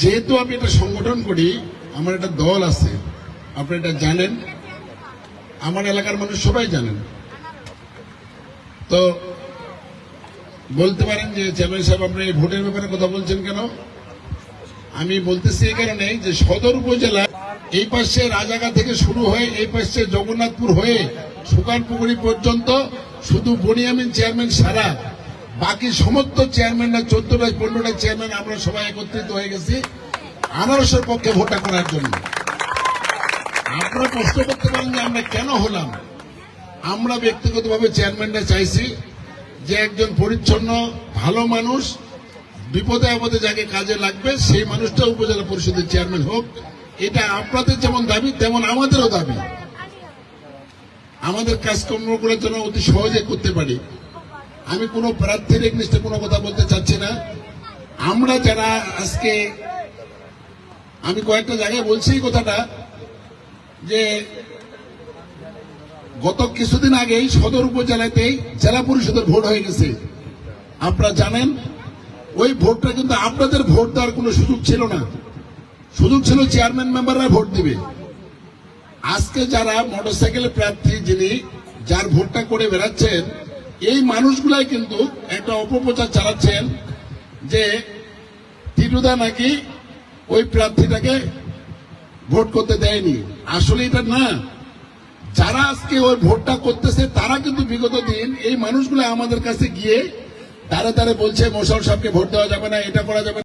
যেহেতু আমি একটা সংগঠন করি, আমার একটা দল আছে। আপনি এটা জানেন? আমার এলাকার মানুষ সবাই জানেন। তো বলতে পারেন যে চেয়ারম্যান সাহেব, আপনি ভোটের ব্যাপারে কথা বলছেন কেন? আমি বলতেছি এই কারণে যে সদর উপজেলা এই পাশে রাজাগা থেকে শুরু হয়ে এই পাশে জগন্নাথপুর হয়ে সুকানপুকুরি পর্যন্ত শুধু বনিয়ামিন চেয়ারম্যান সারা বাকি সমস্ত চেয়ারম্যানরা চোদ্দটা, পনেরোটা চেয়ারম্যান আমরা সবাই একত্রিত হয়ে গেছি আনারসের পক্ষে ভোটটা করার জন্য। আপনারা প্রশ্ন করতে পারেন যে আমরা কেন হলাম? আমরা ব্যক্তিগতভাবে চেয়ারম্যানরা চাইছি যে একজন পরিচ্ছন্ন, ভালো মানুষ, বিপদে আপদে যাকে কাজে লাগবে, সেই মানুষটা উপজেলা পরিষদের চেয়ারম্যান হোক। এটা আপনাদের যেমন দাবি, তেমন আমাদেরও দাবি। আমাদের কাজকর্মগুলোর জন্য অতি সহজে করতে পারি। আমি কোনো প্রার্থীর এগনিস্টে কোনো কথা বলতে চাচ্ছি না। আমরা যারা আজকে, আমি কয়েকটা জায়গায় বলছি কথাটা, যে গত কিছুদিন আগেই সদর উপজেলাতেই জেলা পরিষদের ভোট হয়ে গেছে। আপনারা জানেন, ওই ভোটটা কিন্তু আপনাদের ভোট দেওয়ার কোনো সুযোগ ছিল না। সুযোগ ছিল চেয়ারম্যান মেম্বাররা ভোট দিবে। আজকে যারা মোটরসাইকেল প্রার্থী যিনি, যার ভোটটা করে বেড়াচ্ছেন এই মানুষগুলাই কিন্তু একটা অপপ্রচার চালাচ্ছেন যে টিটুদা নাকি ওই প্রার্থীটাকে ভোট করতে দেয়নি। আসলে এটা না। যারা আজকে ওই ভোটটা করতেছে, তারা কিন্তু বিগত দিন এই মানুষগুলো আমাদের কাছে গিয়ে তারা তারা বলছে মোশাল সাহেবকে ভোট দেওয়া যাবে না, এটা করা যাবে